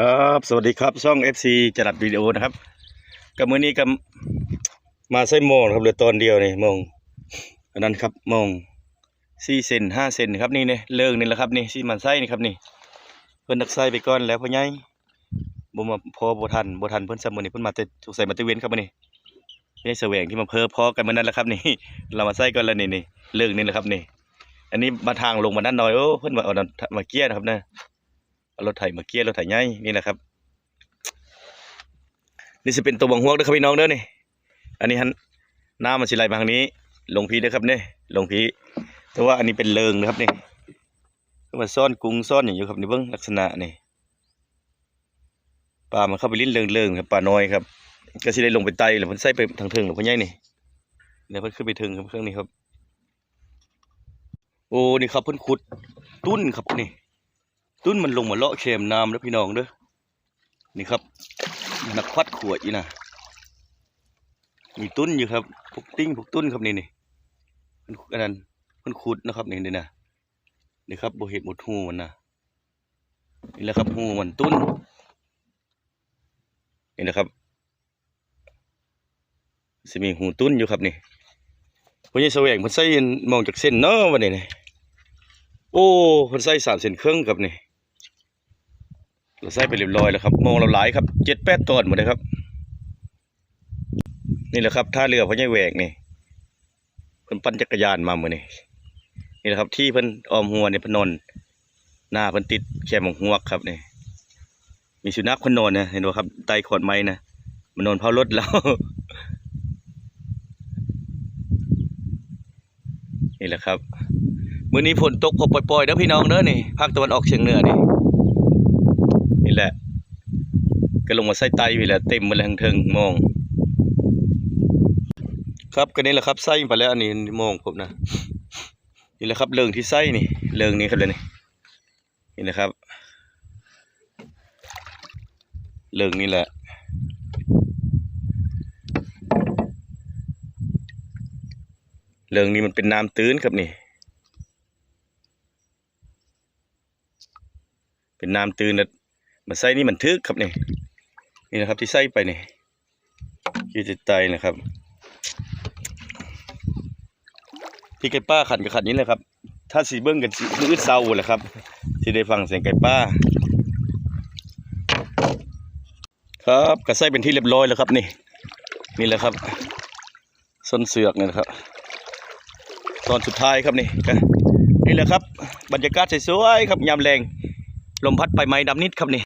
ครับสวัสดีครับช่อง FC จรัดวิดีโอนะครับกับมือนี้ก็มาใส่โมงครับเหลือตอนเดียวนี่โมงอันนั้นครับโมงสี่เซนห้าเซนครับนี่เนี่ยเลิกนี่แหละครับนี่ที่มันไส้นี่ครับนี่ เพิ่นนักไส้ไปก่อนแล้วพ่อใหญ่บ่มาพอบ่ทันบ่ทันเพิ่นสมื้อนี้เพิ่นมาแต่สงสัยมาแตะเวนครับมือนี้นี่แสวงที่มาเพ้อพอกันมือนั้นแหละครับนี่ เรามาใส่ก่อนแล้วนี่นี่เลิกนี่แหละครับนี่ อันนี้มาทางลงมาด้านน้อยโอ้เพิ่นมาเอามาเกี้ยนะครับเนะเอา รถไถมาเกียรถไถใหญ่นี่แหละครับนี่จะเป็นตัวบังฮวกเด้อครับพี่น้องเด้อนี่อันนี้ฮันน้ำมันสิไหลมาทางนี้ ลงพีเด้อครับเนี่ยลงพีแต่ว่าอันนี้เป็นเลิงนะครับนี่ก็มาซ่อนกุ้งซ่อนอย่างอยู่ครับนี่เบิ้งลักษณะนี่ปลามันเข้าไปลิ้นเลิงเลิงๆครับปลาน้อยครับก็สิได้ลงไปไตหรือมันใส่ไปทางเทิงหรือพ่อใหญ่นี่แล้วพิ่นขึ้นไปถึงครับเครื่องนี้ครับ โอ้นี่ครับเพิ่นขุดตุ้นครับนี่ ตุ้นมันลงมาเลาะเข็มน้ำแล้วพี่น้องเด้อนี่ครับนักควัดขวดอีนะมีตุ้นอยู่ครับพวกติ้งพวกตุ้นครับนี่นี่มันอันนั้นมันขุดนะครับนี่นี่นะนี่ครับโบเห็ดหมดหูมันนะนี่แหละครับหูมันตุ้นนี่นะครับจะมีหูตุ้นอยู่ครับนี่พวกนี้แสวงมันใส่มองจากเส้นเนาะวันนี้นี่โอ้มันใส่สามเส้นเครึ่องครับนี่ เราใส่ไปเรียบร้อยแล้วครับมองเราหลายครับเจ็ดแปดตอนหมดเลยครับ นี่แหละครับท่าเรือพญายแหวกนี่เพิ่นปั่นจักรยานมาเหมือนนี่นี่แหละครับ ที่เพิ่นออมหัวเนี่ยพนนหน้าเพิ่นติดแคมของหัวครับนี่มีสุนัขเพิ่นนอนนะเห็นบ่ครับใต้ขอนไม้นะมันนอนเผารถแล้วนี่แหละครับมื้อนี้ฝนตกพอปล่อยๆเด้อพี่น้องเด้อนี่ภาคตะวันออกเฉียงเหนือนี่ แหละก็ลงมาใส่ไตไปแหละเต็มมาแล้วทั้งเทิงมอง ครับก็นี่แหละครับไส้ไปแล้วอันนี้มองผมนะนี่แหละครับเริงที่ไส้นี่เริงนี้ครับเลยนี่นี่แหละครับเริงนี่แหละเริงนี้มันเป็นน้ำตื้นครับนี่ เป็นน้ำตื้นแล้ว มาใส่นี่มันทึกครับนี่นี่นะครับที่ใส่ไปนี่คือจิตใจนะครับที่ไก่ป้าขันกับขันนี้เลยครับ ถ้าสีเบิ้งกันสีมืดเศร้าแหละครับที่ได้ฟังเสียงไก่ป้า ครับก็ใส่เป็นที่เรียบร้อยแล้วครับนี่นี่แหละครับส้นเสือกเนี่นะครับ ตอนสุดท้ายครับนี่นี่แหละครับ บรรยากาศสวยๆครับยามแรงลมพัดไปไม้ดำนิดครับนี่